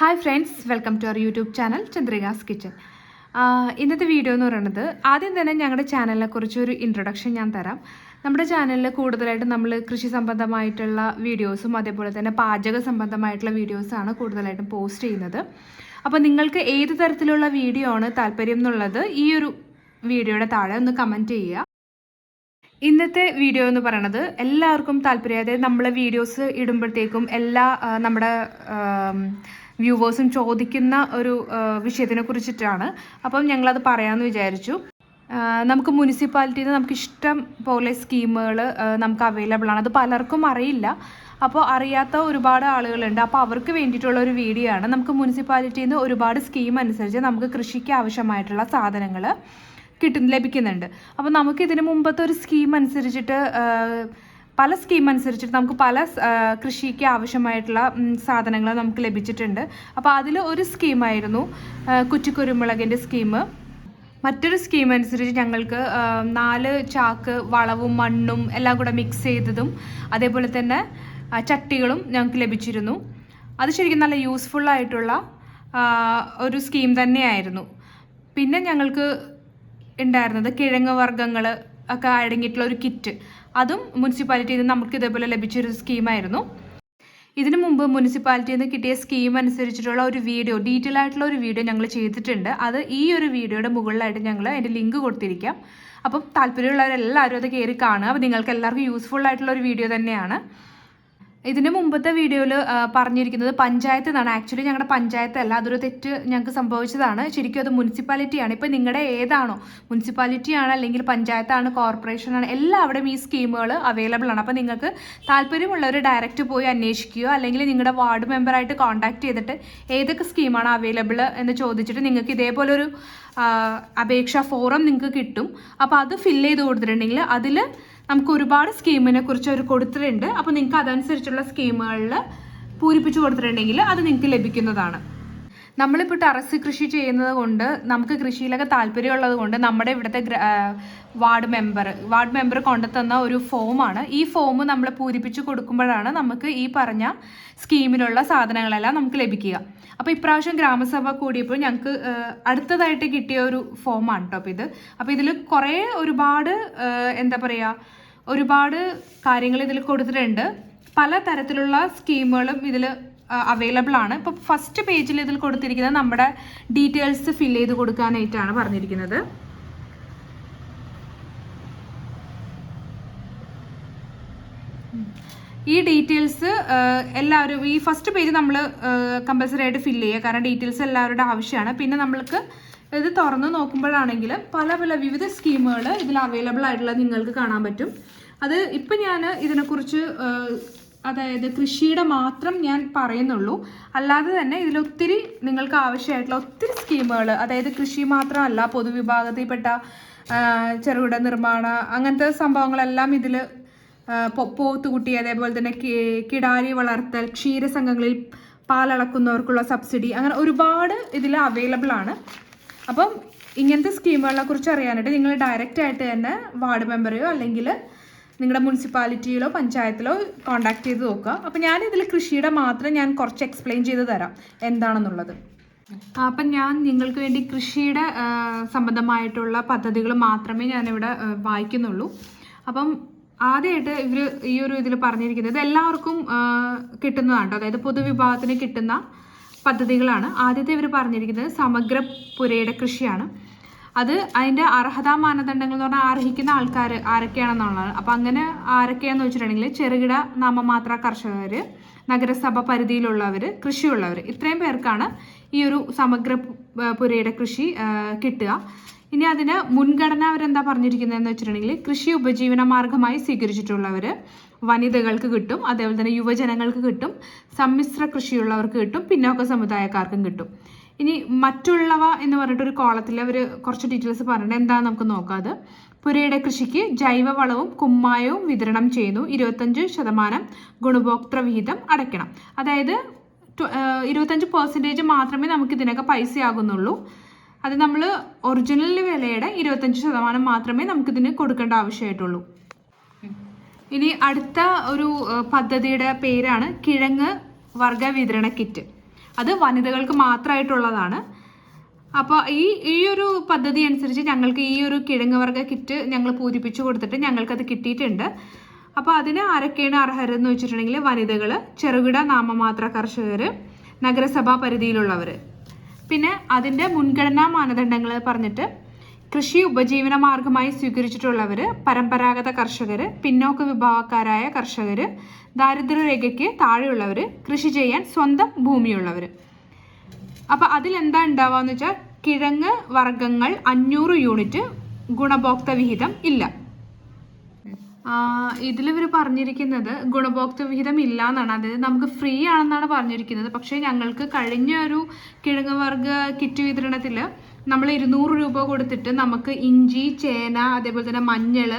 Hi friends welcome to our YouTube channel Chandrika's kitchen ഇന്നത്തെ video എന്ന് പറയുന്നത് ആദ്യം തന്നെ ഞങ്ങളുടെ ചാനലിനെ കുറിച്ചൊരു ഇൻട്രൊഡക്ഷൻ ഞാൻ തരാം. നമ്മുടെ ചാനലിൽ കൂടുതലായിട്ട് നമ്മൾ കൃഷി സംബന്ധമായിട്ടുള്ള വീഡിയോസും അതേപോലെ തന്നെ പാചക സംബന്ധമായിട്ടുള്ള വീഡിയോസാണ് കൂടുതലായിട്ടും പോസ്റ്റ് ചെയ്യുന്നത്. അപ്പോൾ നിങ്ങൾക്ക് ഏത് തരത്തിലുള്ള വീഡിയോ ആണ് താല്പര്യം എന്നുള്ളത് ഈ ഒരു വീഡിയോയുടെ താഴെ ഒന്ന് കമന്റ് ചെയ്യുക. ഇന്നത്തെ വീഡിയോ എന്ന് പറയുന്നത് എല്ലാവർക്കും താല്പര്യം. അതായത് നമ്മളെ വീഡിയോസ് ഇടുമ്പോഴത്തേക്കും എല്ലാ നമ്മുടെ വ്യൂവേഴ്സും ചോദിക്കുന്ന ഒരു വിഷയത്തിനെ കുറിച്ചിട്ടാണ്. അപ്പം ഞങ്ങളത് പറയാമെന്ന് വിചാരിച്ചു. നമുക്ക് മുനിസിപ്പാലിറ്റിയിൽ നിന്ന് നമുക്ക് ഇഷ്ടം പോലെ സ്കീമുകൾ നമുക്ക് അവൈലബിൾ ആണ്. അത് പലർക്കും അറിയില്ല. അപ്പോൾ അറിയാത്ത ഒരുപാട് ആളുകളുണ്ട്. അപ്പോൾ അവർക്ക് വേണ്ടിയിട്ടുള്ള ഒരു വീഡിയോ ആണ്. നമുക്ക് മുനിസിപ്പാലിറ്റിയിൽ നിന്ന് ഒരുപാട് സ്കീം അനുസരിച്ച് നമുക്ക് കൃഷിക്ക് ആവശ്യമായിട്ടുള്ള സാധനങ്ങൾ കിട്ടും ലഭിക്കുന്നുണ്ട്. അപ്പോൾ നമുക്ക് ഇതിന് മുമ്പത്തെ ഒരു സ്കീം അനുസരിച്ചിട്ട് പല സ്കീം അനുസരിച്ചിട്ട് നമുക്ക് പല കൃഷിക്ക് ആവശ്യമായിട്ടുള്ള സാധനങ്ങൾ നമുക്ക് ലഭിച്ചിട്ടുണ്ട്. അപ്പോൾ അതിൽ ഒരു സ്കീമായിരുന്നു കുറ്റിക്കുരുമുളകിന്റെ സ്കീം മറ്റൊരു സ്കീം അനുസരിച്ച് ഞങ്ങൾക്ക് നാല് ചാക്ക് വളവും മണ്ണും എല്ലാം കൂടെ മിക്സ് ചെയ്തതും അതേപോലെ തന്നെ ചട്ടികളും ഞങ്ങൾക്ക് ലഭിച്ചിരുന്നു. അത് ശരിക്കും നല്ല യൂസ്ഫുൾ ആയിട്ടുള്ള ഒരു സ്കീം തന്നെയായിരുന്നു. പിന്നെ ഞങ്ങൾക്ക് ഉണ്ടായിരുന്നത് കിഴങ്ങ് വർഗങ്ങൾ ഒക്കെ അടങ്ങിയിട്ടുള്ള ഒരു കിറ്റ് അതും മുനിസിപ്പാലിറ്റിയിൽ നിന്ന് നമുക്ക് ഇതേപോലെ ലഭിച്ചൊരു സ്കീമായിരുന്നു ഇതിനു മുമ്പ് മുനിസിപ്പാലിറ്റിയിൽ നിന്ന് കിട്ടിയ സ്കീം അനുസരിച്ചിട്ടുള്ള ഒരു വീഡിയോ ഡീറ്റെയിൽ ആയിട്ടുള്ള ഒരു വീഡിയോ ഞങ്ങൾ ചെയ്തിട്ടുണ്ട്. അത് ഈ ഒരു വീഡിയോയുടെ മുകളിലായിട്ട് ഞങ്ങൾ അതിന്റെ ലിങ്ക് കൊടുത്തിരിക്കാം. അപ്പം താല്പര്യമുള്ളവരെല്ലാവരും അത് കയറി കാണുക. അപ്പോൾ നിങ്ങൾക്ക് എല്ലാവർക്കും യൂസ്ഫുൾ ആയിട്ടുള്ള ഒരു വീഡിയോ തന്നെയാണ്. ഇതിന് മുമ്പത്തെ വീഡിയോയിൽ പറഞ്ഞിരിക്കുന്നത് പഞ്ചായത്ത് എന്നാണ്. ആക്ച്വലി ഞങ്ങളുടെ പഞ്ചായത്തല്ല അതൊരു തെറ്റ് ഞങ്ങൾക്ക് സംഭവിച്ചതാണ്. ശരിക്കും അത് മുനിസിപ്പാലിറ്റിയാണ്. ഇപ്പം നിങ്ങളുടെ ഏതാണോ മുനിസിപ്പാലിറ്റിയാണ് അല്ലെങ്കിൽ പഞ്ചായത്താണ് കോർപ്പറേഷനാണ് എല്ലാവിടെയും ഈ സ്കീമുകൾ അവൈലബിൾ ആണ്. അപ്പോൾ നിങ്ങൾക്ക് താല്പര്യമുള്ളവർ ഡയറക്റ്റ് പോയി അന്വേഷിക്കുകയോ അല്ലെങ്കിൽ നിങ്ങളുടെ വാർഡ് മെമ്പറായിട്ട് കോൺടാക്ട് ചെയ്തിട്ട് ഏതൊക്കെ സ്കീമാണ് അവൈലബിൾ എന്ന് ചോദിച്ചിട്ട് നിങ്ങൾക്ക് ഇതേപോലൊരു അപേക്ഷാ ഫോറം നിങ്ങൾക്ക് കിട്ടും. അപ്പോൾ അത് ഫില്ല് ചെയ്ത് കൊടുത്തിട്ടുണ്ടെങ്കിൽ അതിൽ നമുക്ക് ഒരുപാട് സ്കീമിനെ കുറിച്ച് അവർ കൊടുത്തിട്ടുണ്ട്. അപ്പോൾ നിങ്ങൾക്ക് അതനുസരിച്ചുള്ള സ്കീമുകളിൽ പൂരിപ്പിച്ച് കൊടുത്തിട്ടുണ്ടെങ്കിൽ അത് നിങ്ങൾക്ക് ലഭിക്കുന്നതാണ്. നമ്മളിപ്പോൾ ടെറസ് കൃഷി ചെയ്യുന്നത് കൊണ്ട് നമുക്ക് കൃഷിയിലൊക്കെ താല്പര്യമുള്ളത് കൊണ്ട് നമ്മുടെ ഇവിടുത്തെ വാർഡ് മെമ്പർ വാർഡ് മെമ്പർ കൊണ്ടുതന്ന ഒരു ഫോമാണ്. ഈ ഫോം നമ്മൾ പൂരിപ്പിച്ച് കൊടുക്കുമ്പോഴാണ് നമുക്ക് ഈ പറഞ്ഞ സ്കീമിലുള്ള സാധനങ്ങളെല്ലാം നമുക്ക് ലഭിക്കുക. അപ്പോൾ ഇപ്രാവശ്യം ഗ്രാമസഭ കൂടിയപ്പോൾ ഞങ്ങൾക്ക് അടുത്തതായിട്ട് കിട്ടിയ ഒരു ഫോമാണ് കേട്ടോ അപ്പോൾ ഇത്. അപ്പോൾ ഇതിൽ കുറേ ഒരുപാട് എന്താ പറയുക ഒരുപാട് കാര്യങ്ങൾ ഇതിൽ കൊടുത്തിട്ടുണ്ട്. പല തരത്തിലുള്ള സ്കീമുകളും ഇതിൽ അവൈലബിൾ ആണ്. ഇപ്പോൾ ഫസ്റ്റ് പേജിൽ ഇതിൽ കൊടുത്തിരിക്കുന്നത് നമ്മുടെ ഡീറ്റെയിൽസ് ഫിൽ ചെയ്ത് കൊടുക്കാനായിട്ടാണ് പറഞ്ഞിരിക്കുന്നത്. ഈ ഡീറ്റെയിൽസ് എല്ലാവരും ഈ ഫസ്റ്റ് പേജ് നമ്മൾ കമ്പൽസറി ആയിട്ട് ഫില്ല് ചെയ്യുക. കാരണം ഡീറ്റെയിൽസ് എല്ലാവരുടെ ആവശ്യമാണ്. പിന്നെ നമ്മൾക്ക് ഇത് തുറന്ന് നോക്കുമ്പോഴാണെങ്കിൽ പല പല വിവിധ സ്കീമുകൾ ഇതിൽ അവൈലബിൾ ആയിട്ടുള്ളത് നിങ്ങൾക്ക് കാണാൻ പറ്റും. അത് ഇപ്പം ഞാൻ ഇതിനെക്കുറിച്ച് അതായത് കൃഷിയുടെ മാത്രം ഞാൻ പറയുന്നുള്ളൂ. അല്ലാതെ തന്നെ ഇതിലൊത്തിരി നിങ്ങൾക്ക് ആവശ്യമായിട്ടുള്ള ഒത്തിരി സ്കീമുകൾ അതായത് കൃഷി മാത്രമല്ല പൊതുവിഭാഗത്തിൽപ്പെട്ട ചെറുകിട നിർമ്മാണ അങ്ങനത്തെ സംഭവങ്ങളെല്ലാം ഇതിൽ പോത്തുകുട്ടി അതേപോലെ തന്നെ കിടാരി വളർത്തൽ ക്ഷീരസംഘങ്ങളിൽ പാലളക്കുന്നവർക്കുള്ള സബ്സിഡി അങ്ങനെ ഒരുപാട് ഇതിൽ അവൈലബിൾ ആണ്. അപ്പം ഇങ്ങനത്തെ സ്കീമുകളെ കുറിച്ച് അറിയാനായിട്ട് നിങ്ങൾ ഡയറക്റ്റ് ആയിട്ട് തന്നെ വാർഡ് മെമ്പറെയോ അല്ലെങ്കിൽ നിങ്ങളുടെ മുനിസിപ്പാലിറ്റിയിലോ പഞ്ചായത്തിലോ കോണ്ടാക്ട് ചെയ്ത് നോക്കുക. അപ്പോൾ ഞാൻ ഇതിൽ കൃഷിയുടെ മാത്രം ഞാൻ കുറച്ച് എക്സ്പ്ലെയിൻ ചെയ്ത് തരാം എന്താണെന്നുള്ളത്. അപ്പം ഞാൻ നിങ്ങൾക്ക് വേണ്ടി കൃഷിയുടെ സംബന്ധമായിട്ടുള്ള പദ്ധതികൾ മാത്രമേ ഞാനിവിടെ വായിക്കുന്നുള്ളൂ. അപ്പം ആദ്യമായിട്ട് ഇവർ ഈ ഒരു ഇതിൽ പറഞ്ഞിരിക്കുന്നത് എല്ലാവർക്കും കിട്ടുന്നതാണ്. അതായത് പൊതുവിഭാഗത്തിന് കിട്ടുന്ന പദ്ധതികളാണ്. ആദ്യത്തെ ഇവർ പറഞ്ഞിരിക്കുന്നത് സമഗ്ര പുരയുടെ കൃഷിയാണ്. അത് അതിന്റെ അർഹതാ മാനദണ്ഡങ്ങൾ എന്ന് പറഞ്ഞാൽ അർഹിക്കുന്ന ആൾക്കാർ ആരൊക്കെയാണെന്നുള്ളതാണ്. അപ്പോൾ അങ്ങനെ ആരൊക്കെയാണെന്ന് വെച്ചിട്ടുണ്ടെങ്കിൽ ചെറുകിട നാമമാത്ര കർഷകർ നഗരസഭ പരിധിയിലുള്ളവർ കൃഷിയുള്ളവർ ഇത്രയും പേർക്കാണ് ഈ ഒരു സമഗ്ര പുരയുടെ കൃഷി കിട്ടുക. ഇനി അതിന് മുൻഗണന അവരെന്താ പറഞ്ഞിരിക്കുന്നതെന്ന് വെച്ചിട്ടുണ്ടെങ്കിൽ കൃഷി ഉപജീവന മാർഗമായി സ്വീകരിച്ചിട്ടുള്ളവർ വനിതകൾക്ക് കിട്ടും അതേപോലെ തന്നെ യുവജനങ്ങൾക്ക് കിട്ടും സമ്മിശ്ര കൃഷിയുള്ളവർക്ക് കിട്ടും പിന്നോക്ക സമുദായക്കാർക്കും കിട്ടും. ഇനി മറ്റുള്ളവ എന്ന് പറഞ്ഞിട്ടൊരു കോളത്തിൽ അവർ കുറച്ച് ഡീറ്റെയിൽസ് പറഞ്ഞിട്ട് എന്താണെന്ന് നമുക്ക് നോക്കാം അത്. പുരയുടെ കൃഷിക്ക് ജൈവവളവും കുമ്മായവും വിതരണം ചെയ്യുന്നു. ഇരുപത്തഞ്ച് ശതമാനം ഗുണഭോക്തൃ വിഹിതം അടയ്ക്കണം. അതായത് ഇരുപത്തഞ്ച് പെർസെന്റേജ് മാത്രമേ നമുക്ക് ഇതിനൊക്കെ പൈസയാകുന്നുള്ളൂ. അത് നമ്മൾ ഒറിജിനൽ വിലയുടെ ഇരുപത്തഞ്ച് ശതമാനം മാത്രമേ നമുക്കിതിന് കൊടുക്കേണ്ട ആവശ്യമായിട്ടുള്ളൂ. ഇനി അടുത്ത ഒരു പദ്ധതിയുടെ പേരാണ് കിഴങ്ങ് വർഗ വിതരണ കിറ്റ്. അത് വനിതകൾക്ക് മാത്രമായിട്ടുള്ളതാണ് അപ്പോൾ ഈ ഈ ഒരു പദ്ധതി അനുസരിച്ച് ഞങ്ങൾക്ക് ഈ ഒരു കിഴങ്ങ് വർഗ കിറ്റ് ഞങ്ങൾ പൂരിപ്പിച്ചു കൊടുത്തിട്ട് ഞങ്ങൾക്കത് കിട്ടിയിട്ടുണ്ട്. അപ്പോൾ അതിന് ആരൊക്കെയാണ് അർഹരെന്ന് വെച്ചിട്ടുണ്ടെങ്കിൽ വനിതകൾ ചെറുകിട നാമമാത്ര കർഷകർ നഗരസഭാ പരിധിയിലുള്ളവർ പിന്നെ അതിന്റെ മുൻഗണനാ മാനദണ്ഡങ്ങൾ പറഞ്ഞിട്ട് കൃഷി ഉപജീവന മാർഗമായി സ്വീകരിച്ചിട്ടുള്ളവർ പരമ്പരാഗത കർഷകർ പിന്നോക്ക വിഭാഗക്കാരായ കർഷകർ ദാരിദ്ര്യരേഖയ്ക്ക് താഴെയുള്ളവർ കൃഷി ചെയ്യാൻ സ്വന്തം ഭൂമിയുള്ളവർ അപ്പോൾ അതിലെന്താ ഉണ്ടാവുക വെച്ചാൽ കിഴങ്ങ് വർഗങ്ങൾ അഞ്ഞൂറ് യൂണിറ്റ് ഗുണഭോക്ത വിഹിതം ഇല്ല. ഇതിൽ ഇവർ പറഞ്ഞിരിക്കുന്നത് ഗുണഭോക്തൃ വിഹിതം ഇല്ല എന്നാണ് അതായത് നമുക്ക് ഫ്രീ ആണെന്നാണ് പറഞ്ഞിരിക്കുന്നത്. പക്ഷേ ഞങ്ങൾക്ക് കഴിഞ്ഞ ഒരു കിഴങ്ങ് വർഗ കിറ്റ് വിതരണത്തിൽ നമ്മൾ ഇരുന്നൂറ് രൂപ കൊടുത്തിട്ട് നമുക്ക് ഇഞ്ചി ചേന അതേപോലെ തന്നെ മഞ്ഞൾ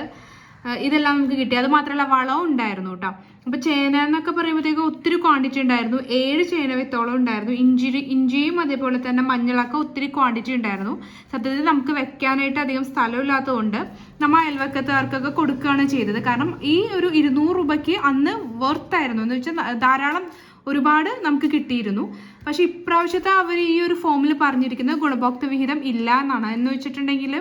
ഇതെല്ലാം നമുക്ക് കിട്ടി. അത് മാത്രമല്ല വളവും ഉണ്ടായിരുന്നു കേട്ടോ. അപ്പോൾ ചേന എന്നൊക്കെ പറയുമ്പോഴത്തേക്ക് ഒത്തിരി ക്വാണ്ടിറ്റി ഉണ്ടായിരുന്നു. ഏഴ് ചേന വിത്തോളം ഉണ്ടായിരുന്നു. ഇഞ്ചി ഇഞ്ചിയും അതേപോലെ തന്നെ മഞ്ഞളൊക്കെ ഒത്തിരി ക്വാണ്ടിറ്റി ഉണ്ടായിരുന്നു. സത്യത്തിൽ നമുക്ക് വെക്കാനായിട്ട് അധികം സ്ഥലമില്ലാത്തതുകൊണ്ട് നമ്മൾ അയൽവക്കത്തുകാർക്കൊക്കെ കൊടുക്കുകയാണ് ചെയ്തത്. കാരണം ഈ ഒരു ഇരുന്നൂറ് രൂപയ്ക്ക് അന്ന് വർത്തായിരുന്നു എന്ന് വെച്ചാൽ ധാരാളം ഒരുപാട് നമുക്ക് കിട്ടിയിരുന്നു. പക്ഷെ ഇപ്രാവശ്യത്തെ അവർ ഈ ഒരു ഫോമിൽ പറഞ്ഞിരിക്കുന്നത് ഗുണഭോക്തൃ വിഹിതം ഇല്ല എന്നാണ്. എന്ന് വെച്ചിട്ടുണ്ടെങ്കിൽ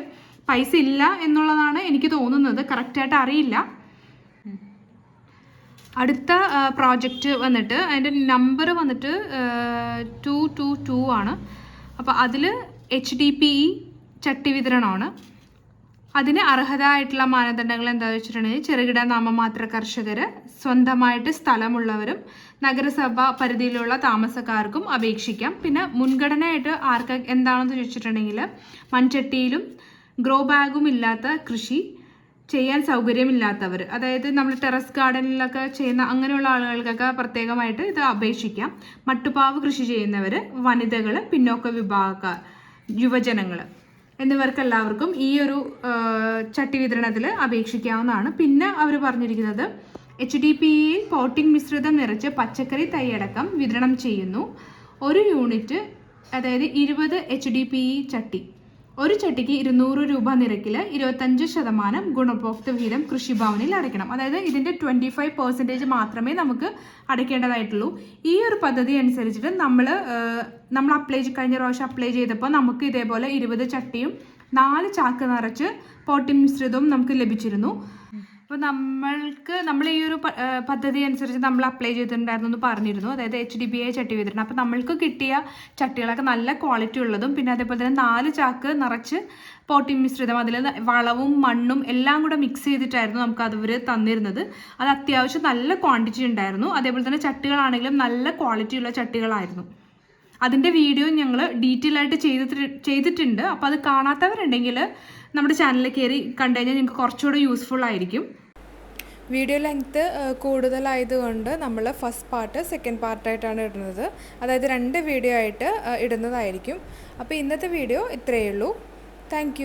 പൈസ ഇല്ല എന്നുള്ളതാണ് എനിക്ക് തോന്നുന്നത്. കറക്റ്റായിട്ട് അറിയില്ല. അടുത്ത പ്രോജക്റ്റ് വന്നിട്ട് അതിന്റെ നമ്പർ വന്നിട്ട് ടു ടു ടു ആണ്. അപ്പോൾ അതിൽ എച്ച് ഡി പി ഇ ചട്ടി വിതരണമാണ്. അതിന് അർഹതയായിട്ടുള്ള മാനദണ്ഡങ്ങൾ എന്താണെന്ന് വെച്ചിട്ടുണ്ടെങ്കിൽ ചെറുകിട നാമമാത്ര കർഷകർ സ്വന്തമായിട്ട് സ്ഥലമുള്ളവരും നഗരസഭ പരിധിയിലുള്ള താമസക്കാർക്കും അപേക്ഷിക്കാം. പിന്നെ മുൻഗണനയായിട്ട് ആർക്ക് എന്താണെന്ന് ചോദിച്ചിട്ടുണ്ടെങ്കിൽ മൺചട്ടിയിലും ഗ്രോ ബാഗും ഇല്ലാത്ത കൃഷി ചെയ്യാൻ സൗകര്യമില്ലാത്തവർ അതായത് നമ്മൾ ടെറസ് ഗാർഡനിലൊക്കെ ചെയ്യുന്ന അങ്ങനെയുള്ള ആളുകൾക്കൊക്കെ പ്രത്യേകമായിട്ട് ഇത് അപേക്ഷിക്കാം. മട്ടുപാവ് കൃഷി ചെയ്യുന്നവർ വനിതകൾ പിന്നോക്ക വിഭാഗക്കാർ യുവജനങ്ങൾ എന്നിവർക്ക് എല്ലാവർക്കും ഈ ഒരു ചട്ടി വിതരണത്തിൽ അപേക്ഷിക്കാവുന്നതാണ്. പിന്നെ അവർ പറഞ്ഞിരിക്കുന്നത് എച്ച് ഡി പി ഇയിൽ പോട്ടിംഗ് മിശ്രിതം നിറച്ച് പച്ചക്കറി തൈയടക്കം വിതരണം ചെയ്യുന്നു. ഒരു യൂണിറ്റ് അതായത് ഇരുപത് എച്ച് ഡി പി ഇ ചട്ടി. ഒരു ചട്ടിക്ക് ഇരുന്നൂറ് രൂപ നിരക്കിൽ ഇരുപത്തഞ്ച് ശതമാനം ഗുണഭോക്തൃ വിഹിതം കൃഷിഭവനിൽ അടയ്ക്കണം. അതായത് ഇതിന്റെ ട്വന്റി ഫൈവ് പെർസെന്റേജ് മാത്രമേ നമുക്ക് അടയ്ക്കേണ്ടതായിട്ടുള്ളൂ. ഈ ഒരു പദ്ധതി അനുസരിച്ചിട്ട് നമ്മൾ നമ്മൾ അപ്ലൈ കഴിഞ്ഞ പ്രാവശ്യം അപ്ലൈ ചെയ്തപ്പോൾ നമുക്ക് ഇതേപോലെ ഇരുപത് ചട്ടിയും നാല് ചാക്ക് നിറച്ച് പോട്ടി മിശ്രിതവും നമുക്ക് ലഭിച്ചിരുന്നു. അപ്പോൾ നമ്മൾക്ക് നമ്മൾ ഈ ഒരു പദ്ധതി അനുസരിച്ച് നമ്മൾ അപ്ലൈ ചെയ്തിട്ടുണ്ടായിരുന്നു എന്ന് പറഞ്ഞിരുന്നു. അതായത് എച്ച് ഡി ബി ഐ ചട്ടി വിതരണം. അപ്പോൾ നമ്മൾക്ക് കിട്ടിയ ചട്ടികളൊക്കെ നല്ല ക്വാളിറ്റി ഉള്ളതും പിന്നെ അതേപോലെ തന്നെ നാല് ചാക്ക് നിറച്ച് പോട്ടി മിശ്രിതം അതിൽ വളവും മണ്ണും എല്ലാം കൂടെ മിക്സ് ചെയ്തിട്ടായിരുന്നു നമുക്ക് അതവർ തന്നിരുന്നത്. അത് അത്യാവശ്യം നല്ല ക്വാണ്ടിറ്റി ഉണ്ടായിരുന്നു. അതേപോലെ തന്നെ ചട്ടികളാണെങ്കിലും നല്ല ക്വാളിറ്റി ഉള്ള ചട്ടികളായിരുന്നു. അതിന്റെ വീഡിയോ ഞങ്ങൾ ഡീറ്റെയിൽ ആയിട്ട് ചെയ്തിട്ട് ചെയ്തിട്ടുണ്ട്. അപ്പോൾ അത് കാണാത്തവരുണ്ടെങ്കിൽ നമ്മുടെ ചാനലിൽ കയറി കണ്ടു കഴിഞ്ഞാൽ നിങ്ങൾക്ക് കുറച്ചുകൂടെ യൂസ്ഫുൾ ആയിരിക്കും. വീഡിയോ ലെങ്ത്ത് കൂടുതലായതുകൊണ്ട് നമ്മൾ ഫസ്റ്റ് പാർട്ട് സെക്കൻഡ് പാർട്ടായിട്ടാണ് ഇടുന്നത്. അതായത് രണ്ട് വീഡിയോ ആയിട്ട് ഇടുന്നതായിരിക്കും. അപ്പോൾ ഇന്നത്തെ വീഡിയോ ഇത്രയേ ഉള്ളൂ. താങ്ക്